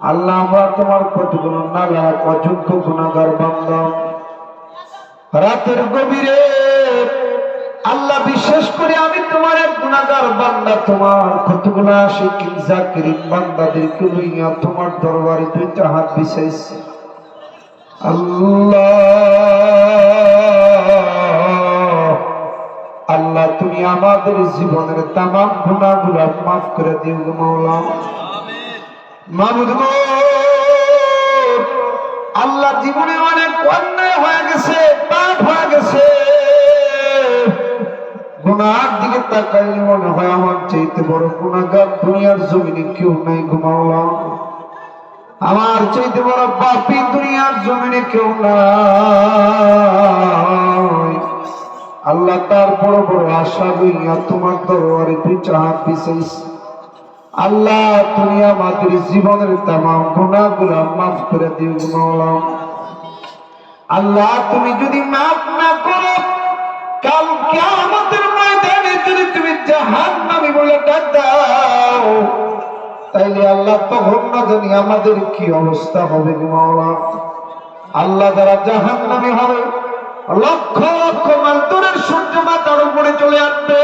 আল্লাহ আমরা তোমার নালা গুণাগার রাতের গভীরে আল্লাহ বিশ্বাস করে আমি তোমার এক গুণাগার বান্দা, তোমার কতগুলো আশিক, জাকিরিন বান্দাদেরকে লইয়া তোমার দরবারে দুইটা হাত বিছাইছি। আল্লাহ। আল্লাহ, তুমি আমাদের জীবনের তাম গুণাগুলো মাফ করে দিও মাওলা মাহমুদ আল্লাহ, জীবনে অনেক অন্যায় হয়ে গেছে, পাপ হয়ে গেছে। গুনার দিকে তাকাইলে মনে হয় আমার চাইতে বড় গুণাগার দুনিয়ার জমিনে কেউ নাই ঘুমাওলাম আমার চাইতে বড় বাপি দুনিয়ার জমিনে কেউ নাই। আল্লাহ তার বড় বড় আশা লইয়া তোমার দরবারে তুই চাহাত আল্লাহ তুমি আমাদের জীবনের তামাম গুণাগুলা মাফ করে দিও মাওলা আল্লাহ, তুমি যদি মাফ না করো, কাল কিয়ামতের ময়দানে যদি তুমি জাহান্নামী বলে ডাক দাও তাইলে আল্লাহ তখন না জানি আমাদের কি অবস্থা হবে মাওলা? আল্লাহ যারা জাহান্নামী হবে, লক্ষ লক্ষ মাইল দূরের সূর্য মাথার উপরে চলে আসবে।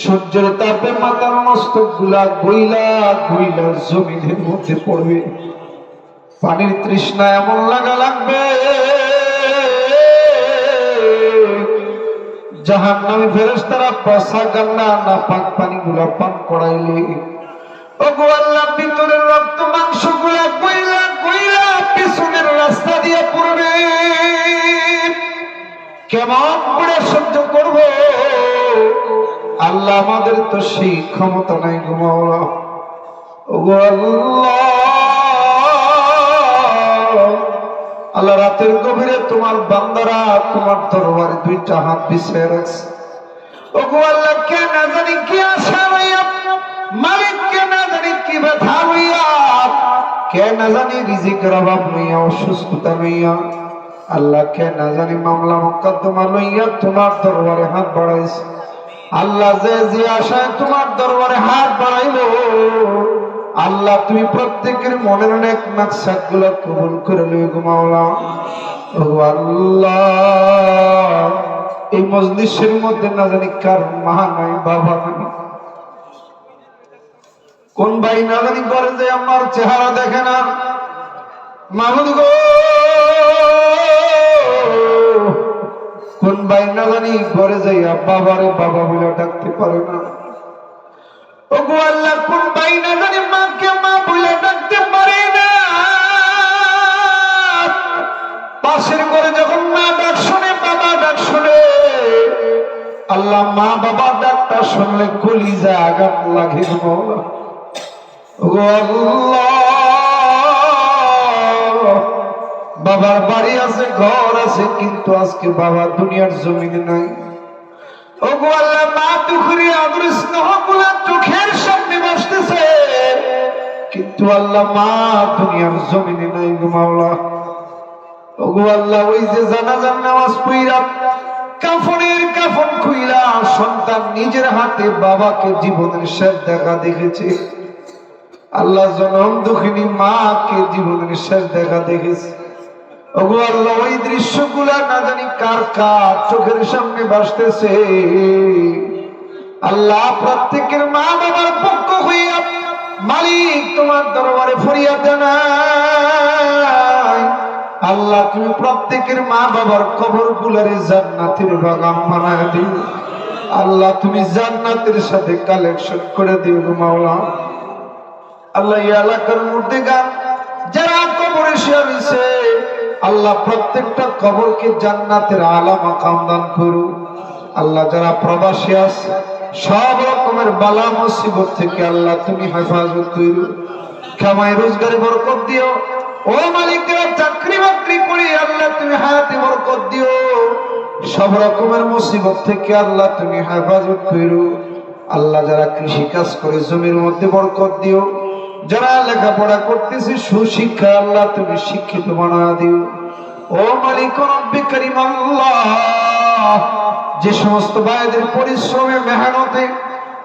সূর্যের তাপে মাতার মস্তকগুলা গইলা গইলা জমিনের মধ্যে পড়বে। পানির তৃষ্ণা এমন লাগা লাগবে। জাহান নামে ফেরেস তারা পশা গান্না না পাক পানি গুলা পান করাইলে। ওগো ভিতরের রক্ত মাংসগুলা গইলা গইলা পিছনের রাস্তা দিয়ে পড়বে। কেমন করে সহ্য করব? আল্লাহ আমাদের তো সেই ক্ষমতা নাই ঘুমাওলা ওগো আল্লাহ। আল্লাহ রাতের গভীরে তোমার বান্দারা, তোমার দরবারে দুইটা হাত বিছিয়ে রাখছে। ওগো আল্লাহ, কে না জানি কি আশা হইয়া মালিক কে না জানি কি ব্যথা হইয়া কে না জানি রিজিকের অভাব লইয়া অসুস্থতা লইয়া আল্লাহ, কে না জানি মামলা মোকদ্দমা লইয়া তোমার দরবারে হাত বাড়াইছে। আল্লাহ, যে যে আশায় তোমার দরবারে হাত বাড়াইলো আল্লাহ, তুমি প্রত্যেকের মনের অনেক মাকসাদগুলো কবুল করে লই গো ও আল্লাহ, এই মজলিসের মধ্যে না জানি কার মা নাই, বাবা নাই। কোন ভাই না জানি করে যে আমার চেহারা দেখে না। মাহমুদ গো! কোন ভাই না জানি ঘরে যাইয়া বাবারে বাবা বলে ডাকতে পারে না। মাকে মা পারে না। পাশের ঘরে যখন মা ডাক শুনে, বাবা ডাক শুনে। আল্লাহ মা বাবা ডাকটা শুনলে আঘাত লাগে বাবার বাড়ি আছে, ঘর আছে, কিন্তু আজকে বাবা দুনিয়ার জমিনে নাই। ওগো আল্লাহ, মা নিজের হাতে বাবাকে জীবনের শেষ দেখা দেখেছে। আল্লাহ জনম দুঃখিনী মাকে জীবনের শেষ দেখা দেখেছে। ওগো আল্লাহ, ওই দৃশ্যগুলা না জানি কার কার চোখের সামনে ভাসতেছে। আল্লাহ, প্রত্যেকের মা বাবার পক্ষ হইয়া মালিক, তোমার দরবারে ফরিয়াদ জানাই। আল্লাহ, তুমি প্রত্যেকের মা বাবার কবর গুলারে জান্নাতের বাগান বানায় দিও। আল্লাহ, তুমি জান্নাতের সাথে কালেকশন করে দিও মাওলা। আল্লাহ, এই এলাকার মধ্যে গান যারা কবরে শুয়েছে আল্লাহ, প্রত্যেকটা কবরকে জান্নাতের আলা মাকাম দান করু আল্লাহ, যারা প্রবাসী আছে সব রকমের বালা মুসিবত থেকে আল্লাহ তুমি হেফাজত করু কামাই রোজগারে বরকত দিও। ও মালিকরা চাকরি বাকরি করে আল্লাহ তুমি হায়াতে বরকত দিও। সব রকমের মুসিবত থেকে আল্লাহ তুমি হেফাজত করু আল্লাহ যারা কৃষি কাজ করে, জমির মধ্যে বরকত দিও। যারা লেখাপড়া করতেছে, সুশিক্ষা আল্লাহ তুমি শিক্ষিত বানা দিও। ও মালিক রব্বি করিম আল্লাহ। যে সমস্ত ভাইদের পরিশ্রমে, মেহনতে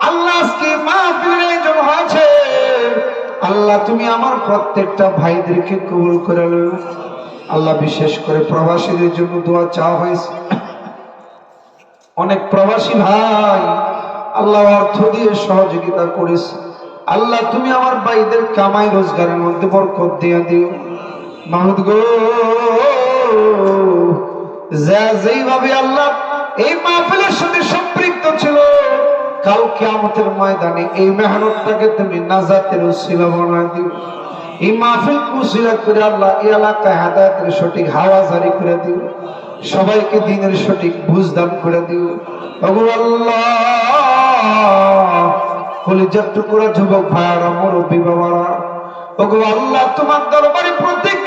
আল্লাহ আজকে মাহফিলের আয়োজন হয়েছে। আল্লাহ, তুমি আমার প্রত্যেকটা ভাইদেরকে কবুল করে আল্লাহ, বিশেষ করে প্রবাসীদের জন্য দোয়া চাওয়া হয়েছে। অনেক প্রবাসী ভাই আল্লাহ অর্থ দিয়ে সহযোগিতা করেছে। আল্লাহ, তুমি আমার ভাইদের কামাই রোজগারের মধ্যে বরকত দিয়ে দিও। মাহুদ গো যেইভাবে আল্লাহ এই মাহফিলের সাথে সম্পৃক্ত ছিল কালকে আমাদের ময়দানে এই মেহনতটাকে তুমি নাজাতের উসিলা বানায় দিও। এই করে আল্লাহ এই এলাকায় হেদায়তের সঠিক হাওয়া জারি করে দিও। সবাইকে দিনের সঠিক বুঝ দান করে দিও। আল্লাহ যুবক ভাইয়ারা, মুরব্বী বাবারা, ওগো আল্লাহ, তোমার দরবারে প্রতিজ্ঞা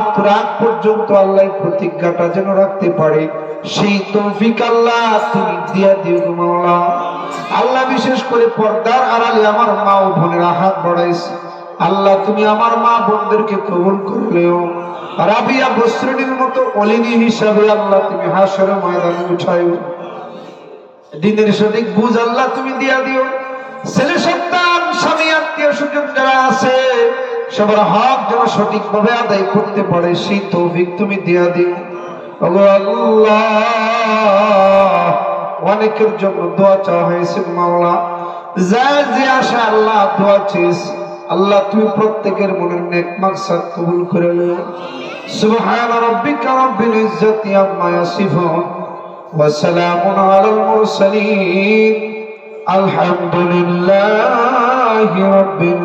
মৃত্যুর আগ পর্যন্ত আল্লাহ প্রতিজ্ঞাটা যেন রাখতে পারে। সেই তৌফিক আল্লাহ তুমি দিয়া দিও মাওলা। আল্লাহ বিশেষ করে পর্দার আড়ালে আমার মা ও বোনেরা হাত বাড়াইছে। আল্লাহ তুমি আমার মা বোনদেরকে কবুল করলেও রাবিয়া বস্ত্রীর মতো অলিনী হিসাবে আল্লাহ তুমি হাসরে ময়দানে উঠাইও। দিনের সঠিক বুঝ আল্লাহ তুমি দিয়া দিও। ছেলে সন্তান, স্বামী আত্মীয় স্বজন যারা আছে সবার হক যেন সঠিক ভাবে আদায় করতে পারে, সেই তৌফিক তুমি দিয়া দিও। অনেকের জন্য দোয়া চাওয়া হয়েছে, মাওলা। যা যে আশা আল্লাহ দোয়া চেয়েছে, আল্লাহ তুমি প্রত্যেকের মনের নেক মাকসাদ কবুল করে নিও। সুবহান রাব্বিকা রাব্বিল ইজ্জাতি আম্মা ইয়াসিফুন, ওয়া সালামুন আলাল মুরসালিন। আলহামদুলিল্লাহি রাব্বিল